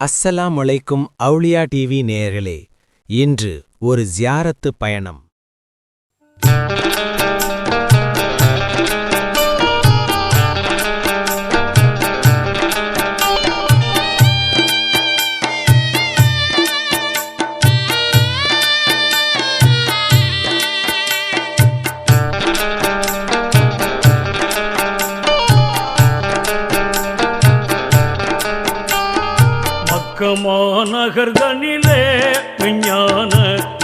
அஸ்ஸலாம் அலைக்கும் அவுளியா டிவி நேயர்களே இன்று ஒரு ஜியாரத்து பயணம். நகர்தனிலே விஞ்ஞான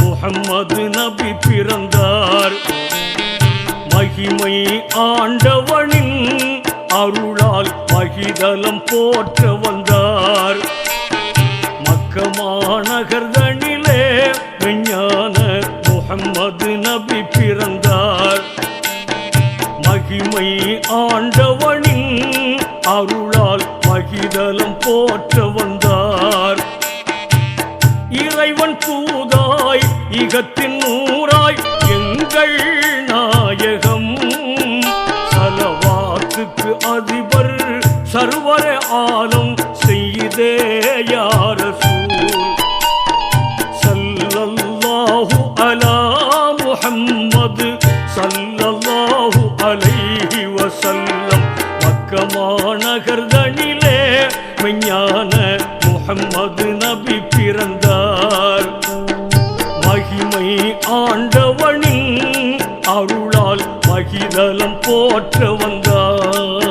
முகம்மது நபி பிறந்தார். மகிமை ஆண்டவனின் அருளால் மகிதலம் போற்ற வந்தார். மக்கமாநகர்தனிலே விஞ்ஞான முகம்மது நபி பிறந்தார். மகிமை ஆண்டவனின் அருளால் மகிதலம் போற்ற வந்தார். இறைவன் தூதாய் இகத்தின் நூறாய் எங்கள் நாயகம். சலவாக்குக்கு அதிபர் சர்வர ஆலம் செய்தே யார் சல்லல்லாஹு அலா முஹம்மது சல்லல்லாஹு அலைஹி வஸல்லம். மக்கமாநகர்தனிலே விஞ்ஞான முஹம்மது மகிமை ஆண்டவனின் அருளால் மகிதலம் போற்ற வந்தார்.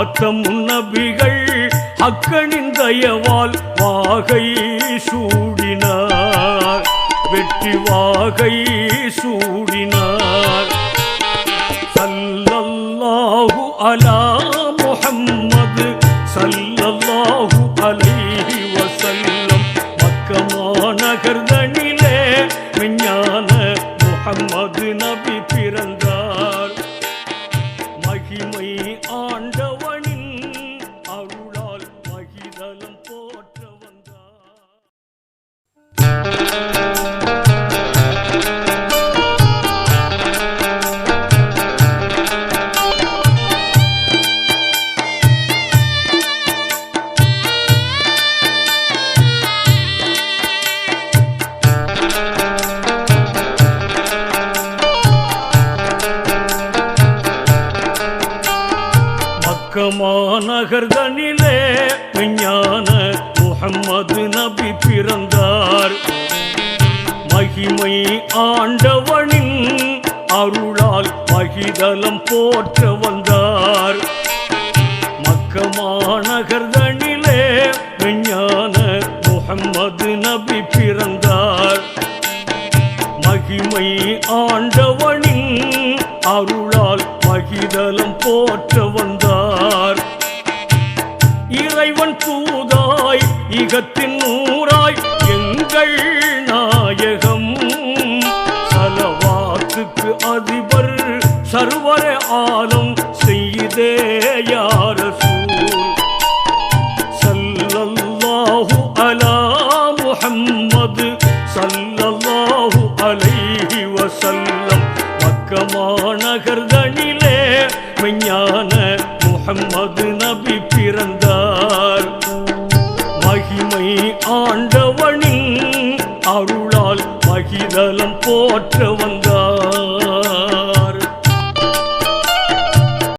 காத்தம் நபிகள் அக்கனின் தயவால் வாகை சூடினார். வெற்றி வாகை சூடினார். சல்லல்லாஹு அலா முஹம்மது சல்லல்லாஹு அலைஹி வசல்லம் மக்கமாநகர்தனிலே விஞ்ஞான மக்கமாநகர்தனிலே விஞ்ஞான முகம்மது நபி பிறந்தார். மகிமை ஆண்டவனின் அருளால் மகிதலம் போற்ற வந்தார். மக்க மக்கமாநகர்தனிலே விஞ்ஞான முகம்மது நபி பிறந்தார். மகிமை ஆண்டவனின் அருளால் மகிதலம் போற்ற வந்தார். இறைவன் தூதாய் இகத்தின் நூறாய் எங்கள் நாயகம். சலவாத்துக்கு அதிபர் சர்வர ஆலம் செய்தே யாரசூல் சல்லல்லாஹு அலா முஹம்மது சல்லல்லாஹு அலைஹி வஸல்லம். மக்கமாநகர்தனிலே விஞ்ஞான முஹம்மது. மகிமை ஆண்டவனின் அருளால் மகிதலம் போற்ற வந்த